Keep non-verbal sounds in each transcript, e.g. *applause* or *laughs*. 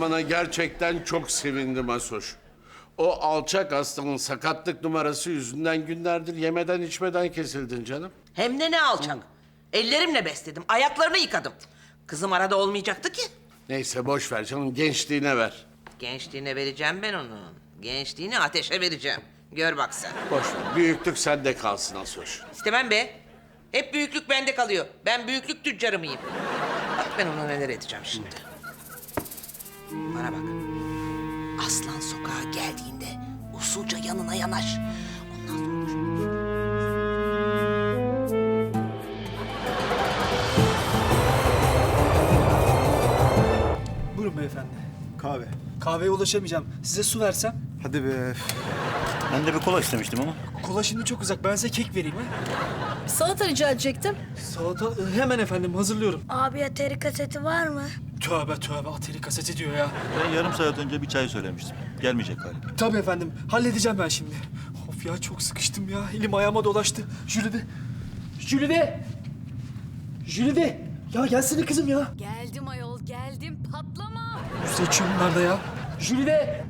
Bana gerçekten çok sevindim Asoş. O alçak hastanın sakatlık numarası yüzünden günlerdir yemeden içmeden kesildin canım. Hem de ne alçak. Ellerimle besledim, ayaklarını yıkadım. Kızım arada olmayacaktı ki. Neyse boş ver canım gençliğine ver. Gençliğine vereceğim ben onun. Gençliğini ateşe vereceğim. Gör bak sen. Boş ver. Büyüklük sende kalsın Asoş. İstemem be. Hep büyüklük bende kalıyor. Ben büyüklük tüccarı mıyım? Bak ben ona neler edeceğim şimdi. Bana bak. Aslan sokağa geldiğinde usulca yanına yanaş. Ondan sonra... Buyurun beyefendi. Kahve. Kahveye ulaşamayacağım. Size su versem? Hadi be. Ben de bir kola istemiştim ama. Kola şimdi çok uzak. Ben size kek vereyim ha. Salata rica edecektim. Salata e, hemen efendim hazırlıyorum. Abi ateri kaseti var mı? Tövbe tövbe ateri kaseti diyor ya. Ben yarım saat önce bir çay söylemiştim. Gelmeyecek galiba. Tabii efendim. Halledeceğim ben şimdi. Of ya çok sıkıştım ya. Elim ayağıma dolaştı. Jülide. Jülide. Jülide. Ya gelsene kızım ya. Geldim ayol geldim patlama. Seçiyorum bunlar da ya. Jülide.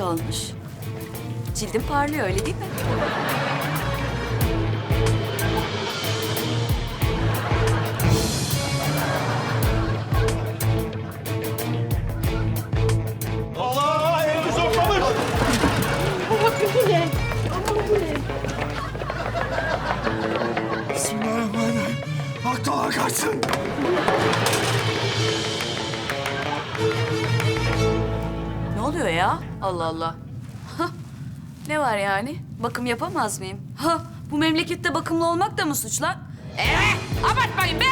Nasıl olmuş? Cildim parlıyor öyle değil mi? Allah! Elini soklamış! Bismillahirrahmanirrahim. Aklıma kaçsın. Oluyor ya? Allah Allah. Hah, ne var yani? Bakım yapamaz mıyım? Ha, bu memlekette bakımlı olmak da mı suç lan? Evet, abartmayın be!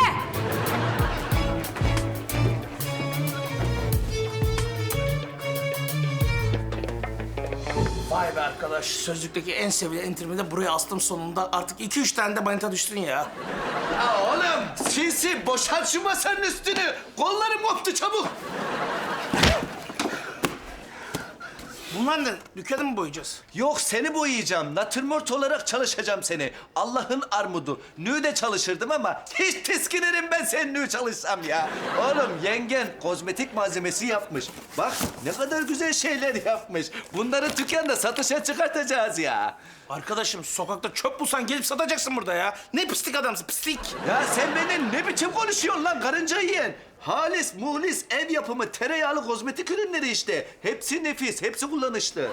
Vay be arkadaş, sözlükteki en sevilen entirmede buraya astım sonunda. Artık iki üç tane de manita düştün ya. Ya oğlum sinsi boşalt şu masanın üstünü. Kollarım koptu çabuk. Bunlar ne? Dükkanı mı boyayacağız? Yok seni boyayacağım. Natürmort olarak çalışacağım seni. Allah'ın armudu. Nü de çalışırdım ama hiç tiskinirim ben sen nü çalışsam ya. Oğlum yengen kozmetik malzemesi yapmış. Bak ne kadar güzel şeyler yapmış. Bunları dükkanda satışa çıkartacağız ya. Arkadaşım sokakta çöp bulsan gelip satacaksın burada ya. Ne pislik adamsın, pislik. Ya sen beni ne biçim konuşuyorsun lan karınca yiyen? Halis, muhlis, ev yapımı, tereyağlı kozmetik ürünleri işte. Hepsi nefis, hepsi kullanışlı. *coughs*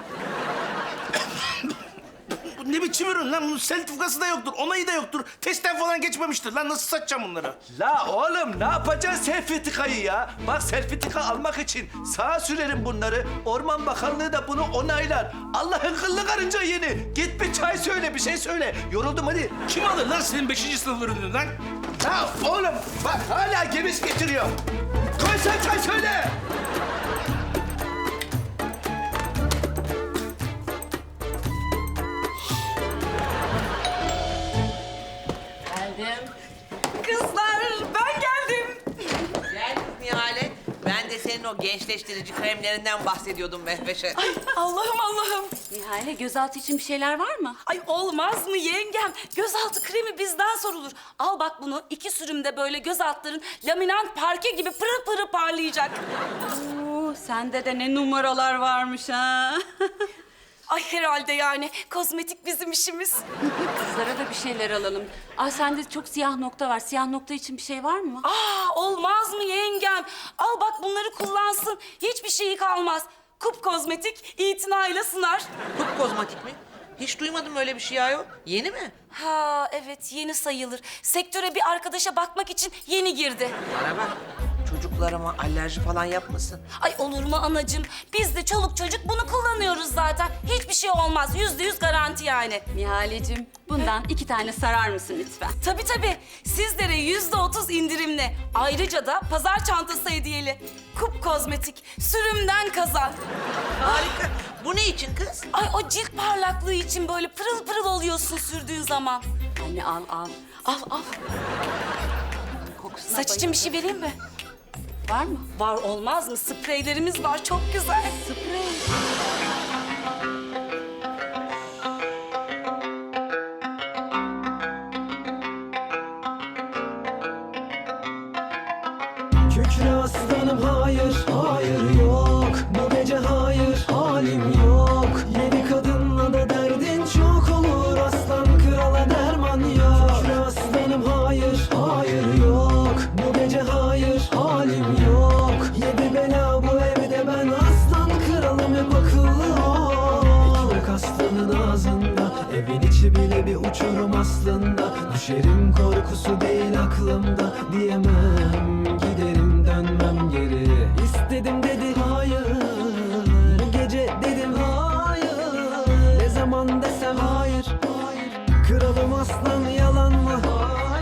Bu ne biçim ürün lan? Bunun sertifikası da yoktur, onayı da yoktur. Testten falan geçmemiştir lan. Nasıl satacağım bunları? La oğlum ne yapacaksın sertifikayı ya? Bak sertifika almak için sağa sürerim bunları. Orman Bakanlığı da bunu onaylar. Allah'ın kıllı karınca yeni. Git bir çay söyle, bir şey söyle. Yoruldum hadi. Kim alır lan senin beşinci sınıf ürününü lan? Ha oğlum bak hala gemiş getiriyor. Koy sen söyle. Gençleştirici kremlerinden bahsediyordum Mehveş'e. Allah'ım Allah'ım. Nihale, gözaltı için bir şeyler var mı? Ay olmaz mı yengem? Gözaltı kremi bizden sorulur. Al bak bunu iki sürümde böyle göz altların laminant parke gibi pırıl pırıl parlayacak. Oo, sende de ne numaralar varmış ha. *laughs* Ay herhalde yani kozmetik bizim işimiz. *laughs* Kızlara da bir şeyler alalım. Aa, sende çok siyah nokta var. Siyah nokta için bir şey var mı? Aa olmaz mı yengem? Al bak bunları kullansın. Hiçbir şeyi kalmaz. Kup kozmetik itinayla sınar. Kup kozmetik mi? Hiç duymadım öyle bir şey ayol. Yeni mi? Ha evet yeni sayılır. Sektöre bir arkadaşa bakmak için yeni girdi. Bana bak. Çocuklarıma alerji falan yapmasın. Ay olur mu anacığım? Biz de çoluk çocuk bunu kullanıyoruz zaten. Hiçbir şey olmaz. Yüzde yüz garanti yani. Nihaleciğim, bundan iki tane sarar mısın lütfen? Tabii tabii. Sizlere yüzde otuz indirimli. Ayrıca da pazar çantası hediyeli. Kup kozmetik. Sürümden kazan. Harika. Bu ne için kız? Ay o cilt parlaklığı için böyle pırıl pırıl oluyorsun sürdüğün zaman. Anne al al. Al al. Saç için bir şey vereyim mi? Var mı? Var olmaz mı? Spreylerimiz var çok güzel. Sprey. Kükre aslanım hayır, hayır yok Bu gece hayır, halim yok uçurum aslında. Düşerim korkusu değil aklımda. Diyemem giderim dönmem geri. İstedim dedi hayır. Bu gece dedim hayır. Ne zaman desem hayır. Kralım aslan yalan mı?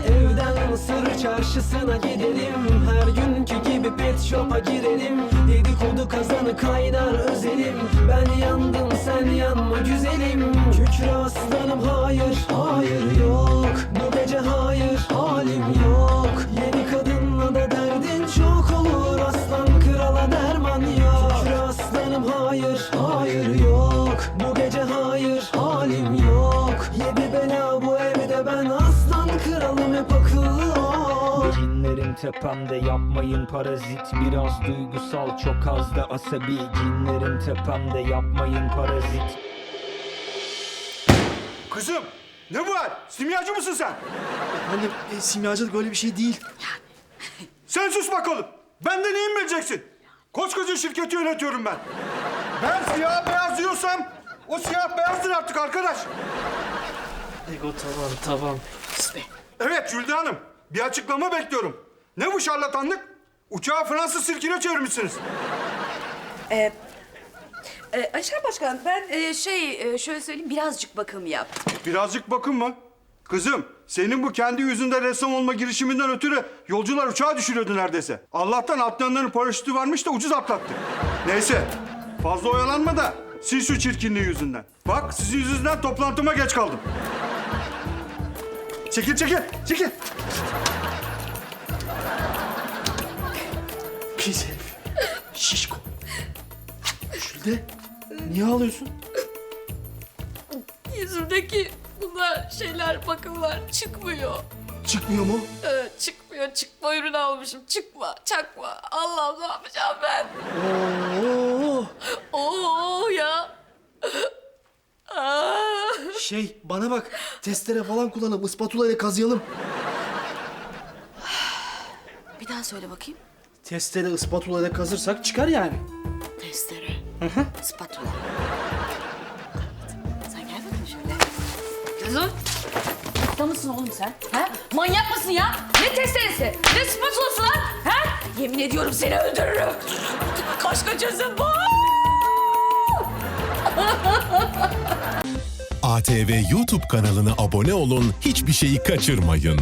Evden Mısır çarşısına gidelim. Her günkü gibi pet shop'a girelim. Dedikodu kazanı kaynar özelim. Ben yandım sen yanma güzelim. Kükre aslanım hayır, hayır yok. Bu gece hayır, halim yok. Yeni kadınla da derdin tepemde yapmayın parazit Biraz duygusal çok az da asabi Cinlerim tepemde yapmayın parazit Kızım ne bu hal? Simyacı mısın sen? Efendim e, simyacılık böyle bir şey değil. Sen sus bakalım. Benden mi bileceksin? Koskoca şirketi yönetiyorum ben. Ben siyah beyaz diyorsam o siyah beyazdır artık arkadaş. Ego tamam tamam. Evet Jülde Hanım. Bir açıklama bekliyorum. Ne bu şarlatanlık? Uçağı Fransız sirkine çevirmişsiniz. Ee, Ayşen Başkan ben e, şey e, şöyle söyleyeyim birazcık bakım yaptım. Birazcık bakın mı? Kızım, senin bu kendi yüzünde ressam olma girişiminden ötürü yolcular uçağı düşürüyordu neredeyse. Allah'tan atlayanların paraşütü varmış da ucuz atlattık. Neyse, fazla oyalanma da sil şu çirkinliği yüzünden. Bak, sizin yüzünden toplantıma geç kaldım. Çekil, çekil, çekil. Pis herif. Şişko. Şülde niye ağlıyorsun? Yüzümdeki bunlar şeyler bakımlar çıkmıyor. Çıkmıyor mu? Ee, çıkmıyor. Çıkma ürünü almışım. Çıkma. Çakma. Allah'ım ne yapacağım ben? Oo. Oo ya. Aa. Şey bana bak testere falan kullanıp ıspatula ile kazıyalım. Bir daha söyle bakayım. Testere ıspatula ile kazırsak çıkar yani. Testere. Spatula. Sen gel bakayım şöyle. Kızım. Hasta mısın oğlum sen? Ha? Manyak mısın ya? Ne testeresi? Ne spatulası lan? Ha? Yemin ediyorum seni öldürürüm. Başka çözüm bu. ATV YouTube kanalına abone olun, hiçbir şeyi kaçırmayın.